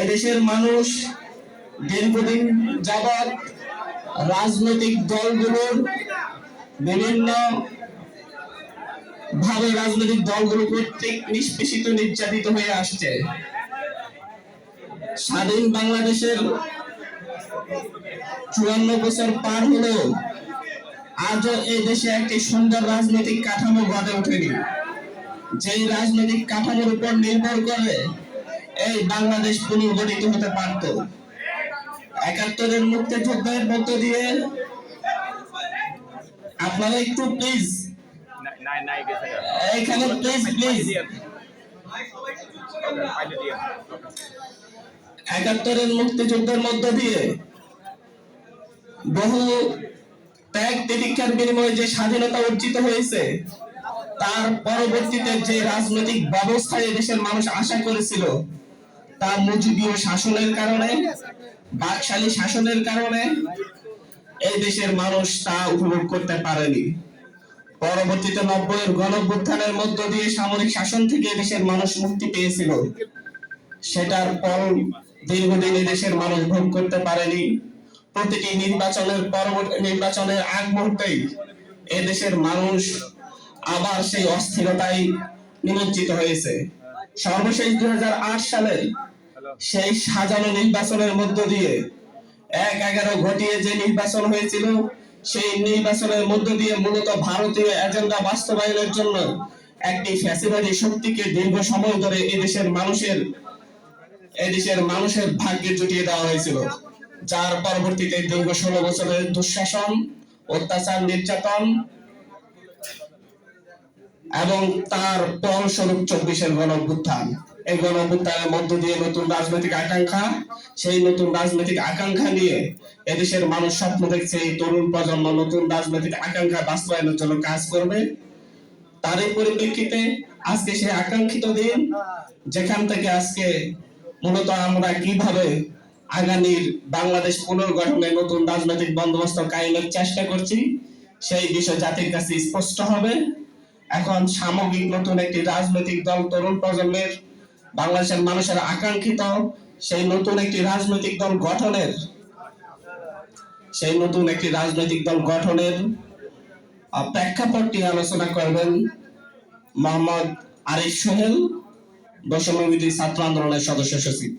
এদেশের মানুষ দীর্ঘদিন যাবৎ রাজনৈতিক দলগুলোর বিভিন্ন ভাবে রাজনৈতিক দলগুলো কর্তৃক নিষ্পেষিত, নির্যাতিত হয়ে আসছে। স্বাধীন বাংলাদেশের চুয়ান্ন বছর পার হলেও আজও এই দেশে একটি সুন্দর রাজনৈতিক কাঠামো গড়ে ওঠেনি। যেই রাজনৈতিক কাঠামোর উপর নির্ভর করে এই বাংলাদেশ পুনর্গঠিত হতে পারত। একাত্তরের মুক্তিযুদ্ধের মধ্য দিয়ে আপনারা একটু প্লিজ এখানে প্লিজ প্লিজ একাত্তরের মুক্তিযুদ্ধের মধ্য দিয়ে বহু ত্যাগ তিতিক্ষার বিনিময়ে যে স্বাধীনতা অর্জিত হয়েছে তার পরবর্তীতে যে রাজনৈতিক ব্যবস্থা দেশের মানুষ আশা করেছিল, তা মুজিবীয় শাসনের কারণে, বাকশালী শাসনের কারণে এই দেশের মানুষ তা উপভোগ করতে পারেনি। পরবর্তীতে নব্বইয়ের গণভ্যুত্থানের মধ্য দিয়ে সামরিক শাসন থেকে দেশের মানুষ মুক্তি পেয়েছিল। সেটার ফল দীর্ঘদিন দেশের মানুষ ভোগ করতে পারেনি। প্রতিটি নির্বাচনের পরবর্তী নির্বাচনের আগ মুহূর্তেই এ দেশের মানুষ আবার সেই অস্থিরতায় নিমজ্জিত হয়েছে। সর্বশেষ দুই সালে সেই সাজানো নির্বাচনের মধ্য দিয়ে এক এগারো ঘটিয়ে যে নির্বাচন হয়েছিল, সেই নির্বাচনের মধ্য দিয়ে মূলত ভারতীয় এজেন্ডা বাস্তবায়নের জন্য একটি ফ্যাসিবাদী শক্তিকে দীর্ঘ সময় ধরে এদেশের মানুষের এদেশের মানুষের ভাগ্যে জুটিয়ে দেওয়া হয়েছিল। যার পরবর্তীতে দীর্ঘ ষোলো বছরের দুঃশাসন, অত্যাচার, নির্যাতন এবং তার ফলস্বরূপ চব্বিশের গণ অভ্যুত্থান এই গণ অভ্যুত্থানের মধ্য দিয়ে নতুন রাজনৈতিক আকাঙ্ক্ষা, সেই নতুন রাজনৈতিক আকাঙ্ক্ষা নিয়ে এদেশের মানুষ স্বপ্ন দেখছে এই তরুণ প্রজন্ম নতুন রাজনৈতিক আকাঙ্ক্ষা বাস্তবায়নের জন্য কাজ করবে। তারই পরিপ্রেক্ষিতে আজকে সেই আকাঙ্ক্ষিত দিন, যেখান থেকে আজকে মূলত আমরা কীভাবে আগামীর বাংলাদেশ পুনর্গঠনে নতুন রাজনৈতিক বন্দোবস্ত কায়েমের চেষ্টা করছি, সেই বিষয় জাতির কাছে স্পষ্ট হবে। এখন সামগ্রিক নতুন একটি রাজনৈতিক দল তরুণ প্রজন্মের, বাংলাদেশের মানুষের আকাঙ্ক্ষিত সেই নতুন একটি রাজনৈতিক দল গঠনের, সেই নতুন একটি রাজনৈতিক দল গঠনের প্রেক্ষাপটটি আলোচনা করবেন মোহাম্মদ আরিফ সোহেল বিরোধী ছাত্র আন্দোলনের সদস্য সচিব।